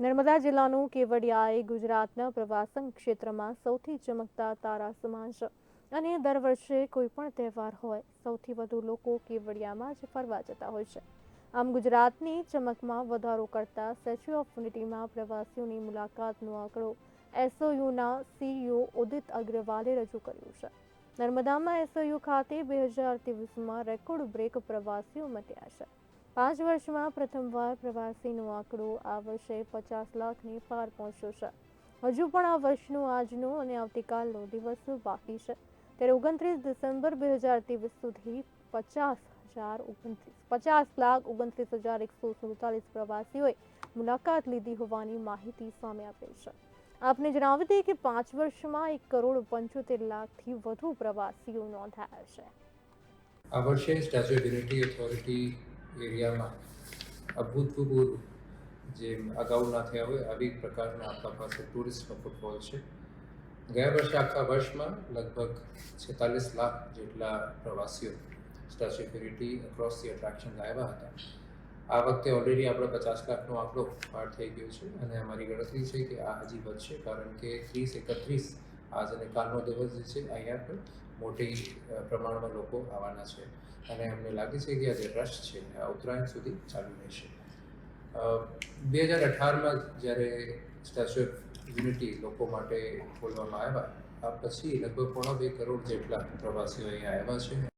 નર્મદા જિલ્લાનું કેવડિયા એ ગુજરાતના પ્રવાસન ક્ષેત્રમાં સૌથી ચમકતા તારા સમાન છે અને દર વર્ષે કોઈ પણ તહેવાર હોય, સૌથી વધુ લોકો કેવડિયામાં જ ફરવા જતા હોય છે. આમ ગુજરાતની ચમકમાં વધારો કરતા સ્ટેચ્યુ ઓફ યુનિટીમાં પ્રવાસીઓની મુલાકાતનો આંકડો એસઓયુના સીઈઓ ઉદિત અગ્રવાલે રજૂ કર્યું છે. નર્મદામાં એસઓયુ ખાતે બે હજાર ત્રેવીસમાં રેકોર્ડ બ્રેક પ્રવાસીઓ મટ્યા છે. પાંચ વર્ષમાં પ્રથમવાર પ્રવાસીનો આંકડો આ વર્ષે પચાસ લાખને પાર પહોંચ્યો છે. હજુ પણ આ વર્ષનો આજનો અને આવતીકાલનો દિવસ બાકી છે. ત્યારે ઓગણત્રીસ ડિસેમ્બર બે હજાર ત્રેવીસ સુધી પચાસ હજાર ઓગણત્રીસ, પચાસ લાખ ઓગણત્રીસ હજાર એકસો સુડતાલીસ પ્રવાસીઓએ મુલાકાત લીધી હોવાની માહિતી સામે આવી છે. આપને જણાવી દઈએ કે પાંચ વર્ષમાં એક કરોડ પંચોતેર લાખથી વધુ પ્રવાસીઓ નોંધાયા છે. આ વર્ષે સ્ટેચ્યુ યુનિટી ઓથોરિટી એરિયામાં અભૂતપૂર્વ જે અગાઉ ના થયા હોય, આવી પ્રકારના આપણા પાસે ટુરિસ્ટનો ફૂટફોલ છે. ગયા વર્ષે આખા વર્ષમાં લગભગ છેતાલીસ લાખ જેટલા પ્રવાસીઓ statue of across the attraction આવ્યા હતા. આ વખતે ઓલરેડી આપણે પચાસ લાખનો આંકડો પાર થઈ ગયો છે અને અમારી ગણતરી છે કે આ હજી વધશે, કારણ કે ત્રીસ એકત્રીસ આજ અને કાલનો દિવસ જે છે, અહીંયા પર મોટી પ્રમાણમાં લોકો આવવાના છે અને અમને લાગે છે કે આ જે રશ છે, આ ઉત્તરાયણ સુધી ચાલુ રહેશે. બે હજાર અઢારમાં જ્યારે સ્ટેચ્યુ ઓફ યુનિટી લોકો માટે ખોલવામાં આવ્યા, આ પછી લગભગ પોણા બે કરોડ જેટલા પ્રવાસીઓ અહીંયા આવ્યા છે